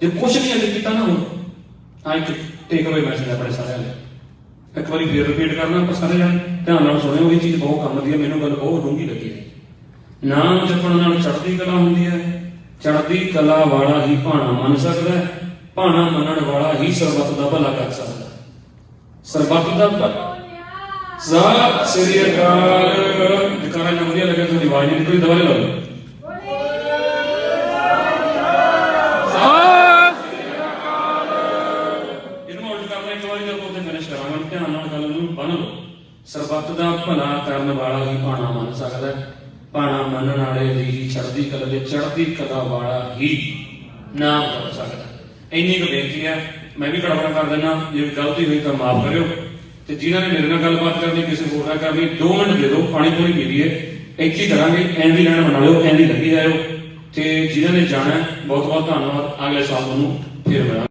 ਜੇ ਕੁਛ ਨਹੀਂ ਅਜੇ ਕੀਤਾ ਨਾ ਹੁਣ ਆ ਇੱਕ ਟੇਕ ਅਵੇ ਮੈਸੇਜ ਆਪਣੇ ਸਾਰਿਆਂ ਲਈ। ਇੱਕ ਵਾਰੀ ਫੇਰ ਰਿਪੀਟ ਕਰਨਾ ਆਪਾਂ ਸਾਰੇ ਜਾਣੇ, ਧਿਆਨ ਨਾਲ ਸੁਣਿਓ ਇਹ ਚੀਜ਼ ਬਹੁਤ ਕੰਮ ਦੀ ਹੈ, ਮੈਨੂੰ ਗੱਲ ਬਹੁਤ ਡੂੰਘੀ ਲੱਗੀ ਹੈ। ਨਾਮ ਜਪਣ ਨਾਲ ਚੜ੍ਹਦੀ ਕਲਾ ਹੁੰਦੀ ਹੈ, ਚੜ੍ਹਦੀ ਕਲਾ ਵਾਲਾ ਹੀ ਭਾਣਾ ਮੰਨ ਸਕਦਾ ਹੈ, ਭਾਣਾ ਮੰਨਣ ਵਾਲਾ ਹੀ ਸਰਬੱਤ ਦਾ ਭਲਾ ਕਰ ਸਕਦਾ ਸਰਬੱਤ ਦਾ ਭਲਾ। ਸਤਿ ਸ੍ਰੀ ਅਕਾਲ। ਜਕਾਰਾ ਨਾ ਵਧੀਆ ਲੱਗਿਆ, ਤੁਹਾਡੀ ਆਵਾਜ਼ ਨਹੀਂ ਨਿਕਲੀ ਦੁਬਾਰਾ ਲਾ ਲਓ ਇੱਕ ਵਾਰੀ ਜਦੋਂ ਉਹਦੇ ਫਿਨਿਸ਼ ਕਰਾਂਗਾ ਧਿਆਨ ਨਾਲ ਗੱਲ ਨੂੰ ਬੰਨ ਲਓ। ਸਰਬੱਤ ਦਾ ਭਲਾ ਕਰਨ ਵਾਲਾ ਹੀ ਭਾਣਾ ਮੰਨ ਸਕਦਾ ਭਾਣਾ ਮੰਨਣ ਵਾਲੇ ਦੀ ਹੀ ਚੜ੍ਹਦੀ ਕਲਾ ਦੇ ਚੜ੍ਹਦੀ ਕਲਾ ਵਾਲਾ ਹੀ ਨਾਮ ਕਰ ਸਕਦਾ। ਇੰਨੀ ਕੁ ਬੇਨਤੀ ਹੈ, ਮੈਂ ਵੀ ਗੜਬੜ ਕਰ ਦਿੰਦਾ, ਜੇ ਕੋਈ ਗਲਤੀ ਹੋਈ ਤਾਂ ਮਾਫ ਕਰਿਓ। ਤੇ ਜਿਨ੍ਹਾਂ ਨੇ ਮੇਰੇ ਨਾਲ ਗੱਲਬਾਤ ਕਰਨੀ, ਕਿਸੇ ਹੋਰ ਨਾਲ ਕਰਨੀ 2 ਮਿੰਟ ਦੇ ਦਿਓ, ਪਾਣੀ ਪੂਣੀ ਪੀ ਇੱਥੇ ਕਰਾਂਗੇ ਐਂ ਲੈਣ ਬਣਾ ਲਿਓ ਐਂ ਦੀ ਲੱਗੀ ਜਾਇਓ। ਤੇ ਜਿਨ੍ਹਾਂ ਨੇ ਜਾਣਾ ਬਹੁਤ ਬਹੁਤ ਧੰਨਵਾਦ। ਅਗਲੇ ਸਾਲ ਨੂੰ ਫਿਰ ਮਿਲਾਂਗੇ।